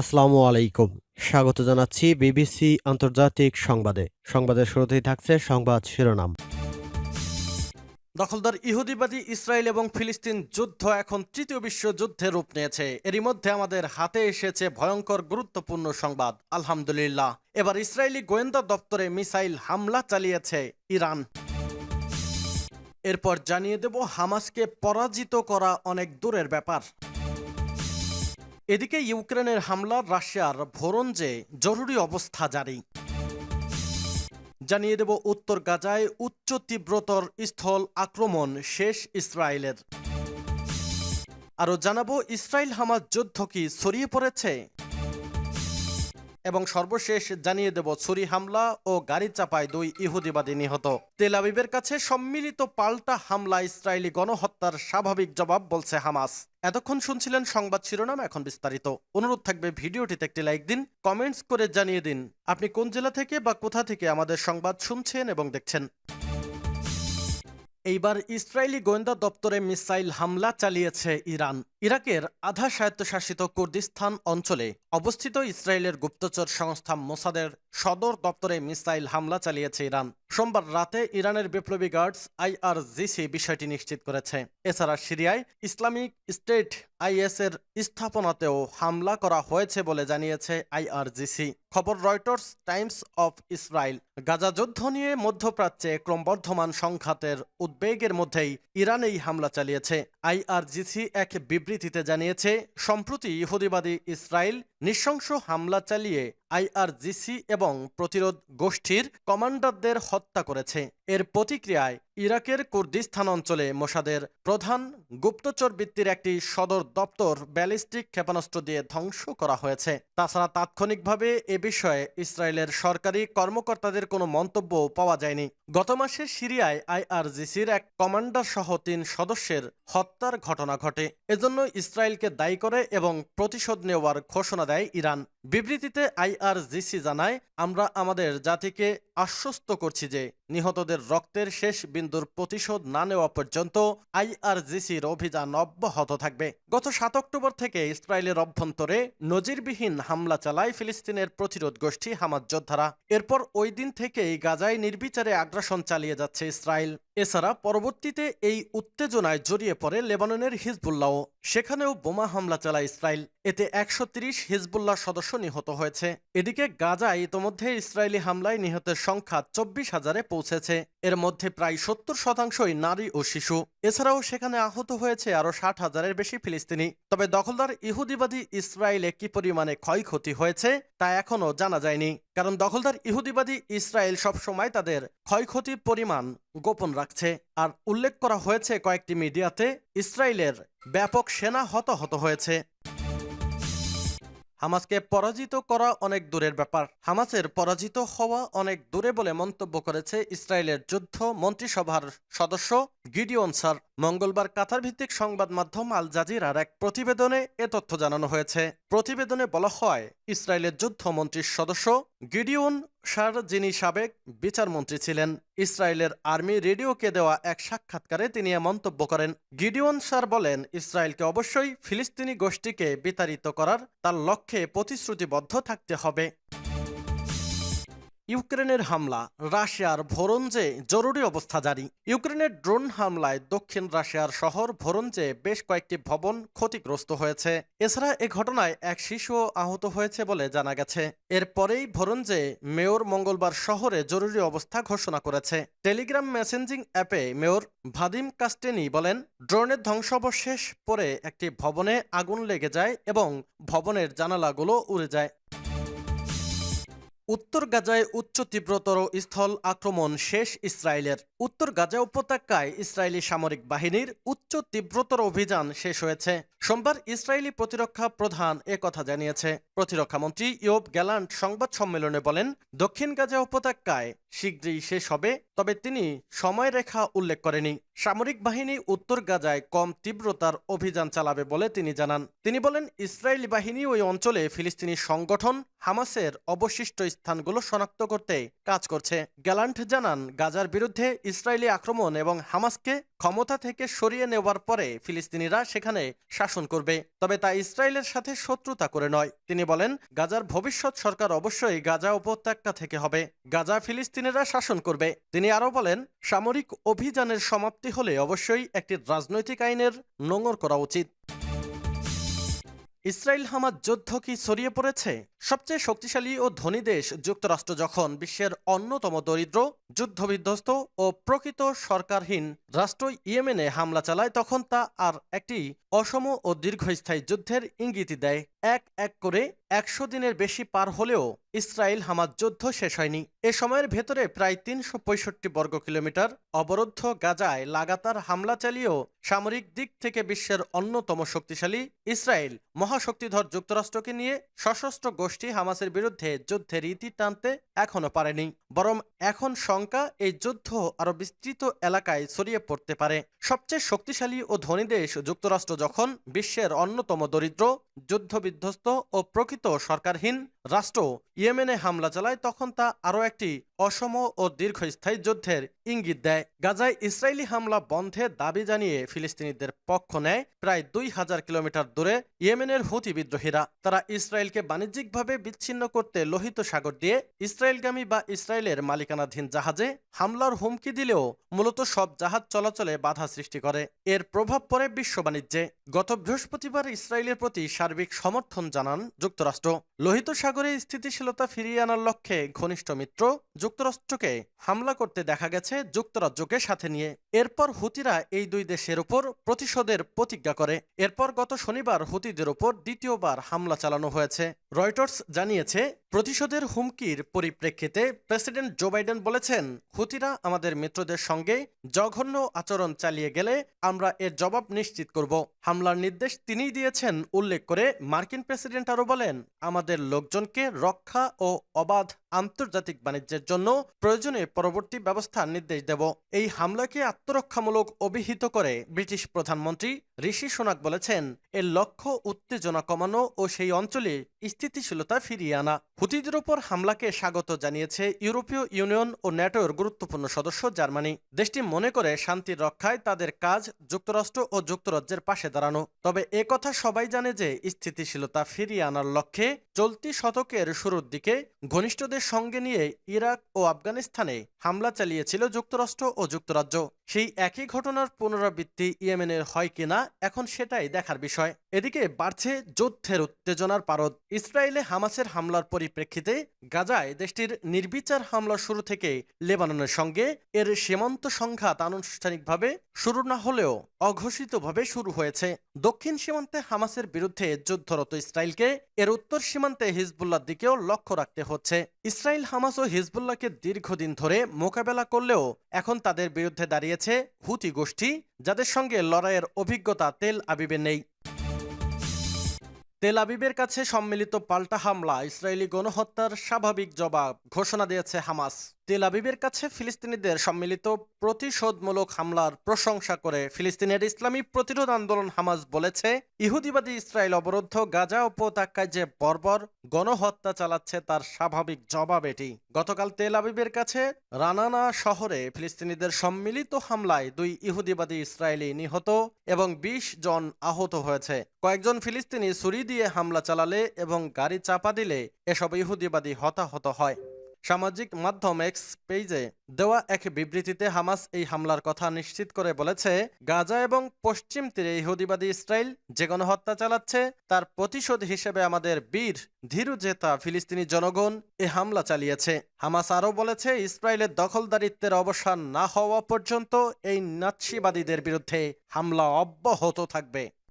আসসালামু আলাইকুম। স্বাগত জানাচ্ছি বিবিসি আন্তর্জাতিক সংবাদে। সংবাদের শুরুতেই থাকছে সংবাদ শিরোনাম। দখলদার ইহুদিবাদী ইসরায়েল এবং ফিলিস্তিন যুদ্ধ এখন তৃতীয় বিশ্বযুদ্ধে রূপ নিয়েছে। এরই মধ্যে আমাদের হাতে এসেছে ভয়ঙ্কর, গুরুত্বপূর্ণ সংবাদ। আলহামদুলিল্লাহ, এবার ইসরায়েলি গোয়েন্দা দপ্তরে মিসাইল হামলা চালিয়েছে ইরান। এরপর জানিয়ে দেব হামাসকে পরাজিত করা অনেক দূরের ব্যাপার। এদিকে ইউক্রেনের হামলা, রাশিয়ার ভোরঞ্জে জরুরি অবস্থা জারি। জানিয়ে দেব উত্তর গাজায় উচ্চ তীব্রতর স্থল আক্রমণ, শেষ ইসরায়েলের। আরও জানাব ইসরায়েল হামাজ যুদ্ধ কি ছড়িয়ে পড়েছে? এবং সর্বশেষ জানিয়ে দেব, ছুরি হামলা ও গাড়ি চাপায় দুই ইহুদিবাদী নিহত। তেল আবিবের কাছে সম্মিলিত পাল্টা হামলা, ইসরায়েলি গণহত্যার স্বাভাবিক জবাব বলছে হামাস। এতক্ষণ শুনছিলেন সংবাদ শিরোনাম, এখন বিস্তারিত। অনুরোধ থাকবে ভিডিওটিতে একটি লাইক দিন, কমেন্টস করে জানিয়ে দিন। আপনি কোন জেলা থেকে বা কোথা থেকে আমাদের সংবাদ শুনছেন এবং দেখছেন? এইবার ইসরায়েলি গোয়েন্দা দপ্তরে মিসাইল হামলা চালিয়েছে ইরান। ইরাকের আধা স্বায়ত্তশাসিত কুর্দিস্তান অঞ্চলে অবস্থিত ইসরায়েলের গুপ্তচর সংস্থা মোসাদের সদর দপ্তরে মিসাইল হামলা চালিয়েছে ইরান। সোমবার রাতে ইরানের বিপ্লবী গার্ডস আইআরজিসি বিষয়টি নিশ্চিত করেছে। এছাড়া সিরিয়ায় ইসলামিক স্টেট আইএস এর স্থাপনাতেও হামলা করা হয়েছে বলে জানিয়েছে আইআরজিসি। খবর Reuters, Times of Israel. Gaza যুদ্ধ নিয়ে মধ্যপ্রাচ্যে ক্রমবর্ধমান সংঘাতের উদ্বেগের মধ্যেই ইরান এই হামলা চালিয়েছে। আইআরজিসি এক বিবৃতিতে জানিয়েছে, সম্প্রতি ইহুদিবাদী ইসরায়েল নৃশংস হামলা চালিয়ে আইআরজিসি এবং প্রতিরোধ গোষ্ঠীর কমান্ডারদের হত্যা করেছে। এর প্রতিক্রিয়ায় ইরাকের কুর্দিস্তান অঞ্চলে মোসাদের প্রধান গুপ্তচর বৃত্তির একটি সদর দপ্তর ব্যালিস্টিক ক্ষেপণাস্ত্র দিয়ে ধ্বংস করা হয়েছে। তাছাড়া তাৎক্ষণিকভাবে এ বিষয়ে ইসরায়েলের সরকারি কর্মকর্তাদের কোনো মন্তব্য পাওয়া যায়নি। গত মাসে সিরিয়ায় আইআরজিসির এক কমান্ডার সহ তিন সদস্যের হত্যার ঘটনা ঘটে। এজন্য ইসরায়েলকে দায়ী করে এবং প্রতিশোধ নেওয়ার ঘোষণা দেয় ইরান। বিবৃতিতে আইআরজিসি জানায় আমরা আমাদের জাতিকে আশ্বস্ত করছি যে নিহতদের রক্তের শেষ বিন্দুর প্রতিশোধ না নেওয়া পর্যন্ত আইআরজিসির অভিযান অব্যাহত থাকবে। গত সাত অক্টোবর থেকে ইসরায়েলের অভ্যন্তরে নজিরবিহীন হামলা চালায় ফিলিস্তিনের প্রতিরোধ গোষ্ঠী হামাজ যোদ্ধারা। এরপর ওই দিন থেকেই গাজায় নির্বিচারে আগ্রাসন চালিয়ে যাচ্ছে ইসরায়েল। এছাড়া পরবর্তীতে এই উত্তেজনায় জড়িয়ে পড়ে লেবাননের হিজবুল্লাহ সেখানেও বোমা হামলা চালায় ইসরায়েল। এতে একশো হিজবুল্লাহ সদস্য নিহত হয়েছে। এদিকে গাজায় ইতোমধ্যে ইসরায়েলি হামলায় নিহতের সংখ্যা চব্বিশ হাজারে পৌঁছেছে। এর মধ্যে প্রায় সত্তর শতাংশই নারী ও শিশু। এছাড়াও সেখানে আহত হয়েছে আরও ষাট হাজারের বেশি ফিলিস্তিনি। তবে দখলদার ইহুদিবাদী ইসরায়েলে কি পরিমাণে ক্ষয়ক্ষতি হয়েছে, তা এখনও জানা যায়নি। কারণ দখলদার ইহুদিবাদী ইসরায়েল সবসময় তাদের ক্ষয়ক্ষতির পরিমাণ গোপন রাখছে। আর উল্লেখ করা হয়েছে কয়েকটি মিডিয়াতে, ইসরায়েলের ব্যাপক সেনা হতাহত হয়েছে। হামাসকে পরাজিত করা অনেক দূরের ব্যাপার। হামাসের পরাজিত হওয়া অনেক দূরে বলে মন্তব্য করেছে ইসরায়েলের যুদ্ধ মন্ত্রিসভার সদস্য গিডিওন সার মঙ্গলবার কাতার ভিত্তিক সংবাদ মাধ্যম আল জাজিরার এক প্রতিবেদনে এ তথ্য জানানো হয়েছে। প্রতিবেদনে বলা হয়, ইসরায়েলের যুদ্ধ মন্ত্রীর সদস্য গিডিওন সার যিনি সাবেক বিচারমন্ত্রী ছিলেন, ইসরায়েলের আর্মি রেডিওকে দেওয়া এক সাক্ষাৎকারে তিনি এ মন্তব্য করেন। গিডিওন সার বলেন, ইসরায়েলকে অবশ্যই ফিলিস্তিনি গোষ্ঠীকে বিতাড়িত করার তার লক্ষ্যে প্রতিশ্রুতিবদ্ধ থাকতে হবে। ইউক্রেনের হামলা, রাশিয়ার ভোরঞ্জে জরুরি অবস্থা জারি। ইউক্রেনের ড্রোন হামলায় দক্ষিণ রাশিয়ার শহর ভোরঞ্জে বেশ কয়েকটি ভবন ক্ষতিগ্রস্ত হয়েছে। এছাড়া এ ঘটনায় এক শিশু আহত হয়েছে বলে জানা গেছে। এরপরেই ভোরঞ্জে মেয়র মঙ্গলবার শহরে জরুরি অবস্থা ঘোষণা করেছে। টেলিগ্রাম মেসেঞ্জিং অ্যাপে মেয়র ভাদিম কাস্টেনি বলেন, ড্রোনের ধ্বংসাবশেষ পরে একটি ভবনে আগুন লেগে যায় এবং ভবনের জানালাগুলো উড়ে যায়। উত্তর গাজায় উচ্চ তীব্রতর স্থল আক্রমণ শেষ ইসরায়েলের। উত্তর গাজা উপত্যকায় ইসরায়েলি সামরিক বাহিনীর উচ্চ তীব্রতর অভিযান শেষ হয়েছে। সোমবার ইসরায়েলি প্রতিরক্ষা প্রধান এ কথা জানিয়েছে। প্রতিরক্ষামন্ত্রী ইয়োব গ্যালান্ট সংবাদ সম্মেলনে বলেন, দক্ষিণ গাজা উপত্যকায় শীঘ্রই শেষ হবে, তবে তিনি সময়রেখা উল্লেখ করেনি। সামরিক বাহিনী উত্তর গাজায় কম তীব্রতার অভিযান চালাবে বলে তিনি জানান। তিনি বলেন, ইসরায়েলি বাহিনী ওই অঞ্চলে ফিলিস্তিনি সংগঠন হামাসের অবশিষ্ট স্থানগুলো শনাক্ত করতে কাজ করছে। গ্যালান্ট জানান, গাজার বিরুদ্ধে ইসরায়েলি আক্রমণ এবং হামাসকে ক্ষমতা থেকে সরিয়ে নেওয়ার পরে ফিলিস্তিনিরা সেখানে শাসন করবে। তবে তা ইসরায়েলের সাথে শত্রুতা করে নয়। তিনি বলেন, গাজার ভবিষ্যৎ সরকার অবশ্যই গাজা উপত্যকা থেকে হবে। গাজা ফিলিস্তিনিরা শাসন করবে। তিনি আরও বলেন সামরিক অভিযানের সমাপ্তি হলে অবশ্যই একটি রাজনৈতিক আইনের নোঙর করা উচিত। ইসরায়েল হামাজ যুদ্ধ কি ছড়িয়ে পড়েছে? সবচেয়ে শক্তিশালী ও ধনী দেশ যুক্তরাষ্ট্র যখন বিশ্বের অন্যতম দরিদ্র, যুদ্ধবিধ্বস্ত ও প্রকৃত সরকারহীন রাষ্ট্র ইয়েমেনে হামলা চালায়, তখন তা আর একটি অসম ও দীর্ঘস্থায়ী যুদ্ধের ইঙ্গিতই দেয়। এক এক করে একশো দিনের বেশি পার হলেও ইসরায়েল হামাজ যুদ্ধ শেষ হয়নি। এ সময়ের ভেতরে প্রায় তিনশো পঁয়ষট্টি বর্গ কিলোমিটার অবরুদ্ধ গাজায় লাগাতার হামলা চালিয়েও সামরিক দিক থেকে বিশ্বের অন্যতম শক্তিশালী ইসরায়েল মহাশক্তিধর যুক্তরাষ্ট্রকে নিয়ে সশস্ত্র গোষ্ঠী হামাসের বিরুদ্ধে যুদ্ধের ইতি টানতে এখনও পারেনি, বরং এখন শঙ্কা এই যুদ্ধ আরও বিস্তৃত এলাকায় ছড়িয়ে পড়তে পারে। সবচেয়ে শক্তিশালী ও ধনী দেশ যুক্তরাষ্ট্র যখন বিশ্বের অন্যতম দরিদ্র, যুদ্ধবিধ্বস্ত ও প্রকৃত সরকারহীন রাষ্ট্র ইয়েমেনে হামলা চালায় তখন তা আরও একটি অসম ও দীর্ঘস্থায়ী যুদ্ধের ইঙ্গিত দেয়। গাজায় ইসরায়েলি হামলা বন্ধের দাবি জানিয়ে ফিলিস্তিনিদের পক্ষ নেয় প্রায় দুই হাজার কিলোমিটার দূরে ইয়েমেনের হুতি বিদ্রোহীরা। তারা ইসরায়েলকে বাণিজ্যিকভাবে বিচ্ছিন্ন করতে লোহিত সাগর দিয়ে ইসরায়েলগামী বা ইসরায়েলের মালিকানাধীন জাহাজে হামলার হুমকি দিলেও মূলত সব জাহাজ চলাচলে বাধা সৃষ্টি করে। এর প্রভাব পড়ে বিশ্ব বাণিজ্যে। গত বৃহস্পতিবার ইসরায়েলের প্রতি সার্বিক সমর্থন জানান যুক্তরাষ্ট্র। লোহিত সাগরে স্থিতিশীলতা ফিরিয়ে আনার লক্ষ্যে ঘনিষ্ঠ মিত্র যুক্তরাষ্ট্রকে হামলা করতে দেখা গেছে যুক্তরাজ্যকে সাথে নিয়ে। এরপর হুতিরা এই দুই দেশের উপর প্রতিশোধের প্রতিজ্ঞা করে। এরপর গত শনিবার হুতিদের উপর দ্বিতীয়বার হামলা চালানো হয়েছে। রয়টার্স জানিয়েছে প্রতিশোধের হুমকির পরিপ্রেক্ষিতে প্রেসিডেন্ট জো বাইডেন বলেছেন, হুতিরা আমাদের মিত্রদের সঙ্গে জঘন্য আচরণ চালিয়ে গেলে আমরা এর জবাব নিশ্চিত করব। হামলার নির্দেশ তিনিই দিয়েছেন, উল্লেখ করে মার্কিন প্রেসিডেন্ট আরও বলেন, আমাদের লোকজনকে রক্ষা ও অবাধ আন্তর্জাতিক বাণিজ্যের জন্য প্রয়োজনে পরবর্তী ব্যবস্থার নির্দেশ দেব। এই হামলাকে আত্মরক্ষামূলক অভিহিত করে ব্রিটিশ প্রধানমন্ত্রী ঋষি সোনাক বলেছেন, এর লক্ষ্য উত্তেজনা কমানো ও সেই অঞ্চলে স্থিতিশীলতা ফিরিয়ে আনা। হুতিদের ওপর হামলাকে স্বাগত জানিয়েছে ইউরোপীয় ইউনিয়ন ও ন্যাটোর গুরুত্বপূর্ণ সদস্য জার্মানি। দেশটি মনে করে শান্তির রক্ষায় তাদের কাজ যুক্তরাষ্ট্র ও যুক্তরাজ্যের পাশে দাঁড়ানো। তবে এ কথা সবাই জানে যে স্থিতিশীলতা ফিরিয়ে আনার লক্ষ্যে চলতি শতকের শুরুর দিকে ঘনিষ্ঠদের সঙ্গে নিয়ে ইরাক ও আফগানিস্তানে হামলা চালিয়েছিল যুক্তরাষ্ট্র ও যুক্তরাজ্য। সেই একই ঘটনার পুনরাবৃত্তি ইয়েমেনের হয় কিনা এখন সেটাই দেখার বিষয়। এদিকে বাড়ছে যুদ্ধের উত্তেজনার পারদ। ইসরায়েলে হামাসের হামলার পরিপ্রেক্ষিতে গাজায় দেশটির নির্বিচার হামলা শুরু থেকে লেবাননের সঙ্গে এর সীমান্ত সংঘাত আনুষ্ঠানিকভাবে শুরু না হলেও অঘোষিতভাবে শুরু হয়েছে। দক্ষিণ সীমান্তে হামাসের বিরুদ্ধে যুদ্ধরত ইসরায়েলকে এর উত্তর সীমান্তে হিজবুল্লার দিকেও লক্ষ্য রাখতে হচ্ছে। ইসরায়েল, হামাস ও হিজবুল্লাহকে দীর্ঘদিন ধরে মোকাবেলা করলেও এখন তাদের বিরুদ্ধে দাঁড়িয়েছে হুতি গোষ্ঠী, যাদের সঙ্গে লড়াইয়ের অভিজ্ঞতা তেল আবিবে নেই। তেল আবিবের কাছে সম্মিলিত পাল্টা হামলা, ইসরায়েলি গণহত্যার স্বাভাবিক জবাব ঘোষণা দিয়েছে হামাস। তেল আবিবের কাছে ফিলিস্তিনিদের সম্মিলিত প্রতিশোধমূলক হামলার প্রশংসা করে ফিলিস্তিনের ইসলামী প্রতিরোধ আন্দোলন হামাস বলেছে, ইহুদিবাদী ইসরায়েল অবরুদ্ধ গাজা উপত্যকায় যে বর্বর গণহত্যা চালাচ্ছে তার স্বাভাবিক জবাব এটি। গতকাল তেল আবিবের কাছে রানানা শহরে ফিলিস্তিনিদের সম্মিলিত হামলায় দুই ইহুদিবাদী ইসরায়েলি নিহত এবং ২০ জন আহত হয়েছে। কয়েকজন ফিলিস্তিনি ছুরি দিয়ে হামলা চালালে এবং গাড়ি চাপা দিলে এসব ইহুদিবাদী হতাহত হয়। সামাজিক মাধ্যম এক্স পেজে দেওয়া এক বিবৃতিতে হামাস এই হামলার কথা নিশ্চিত করে বলেছে, গাজা এবং পশ্চিম তীরে ইহুদিবাদী ইসরায়েল যে গণহত্যা চালাচ্ছে, তার প্রতিশোধ হিসেবে আমাদের বীর ধীরুজেতা ফিলিস্তিনি জনগণ এ হামলা চালিয়েছে। হামাস আরও বলেছে, ইসরায়েলের দখলদারিত্বের অবসান না হওয়া পর্যন্ত এই নাৎসিবাদীদের বিরুদ্ধে হামলা অব্যাহত থাকবে।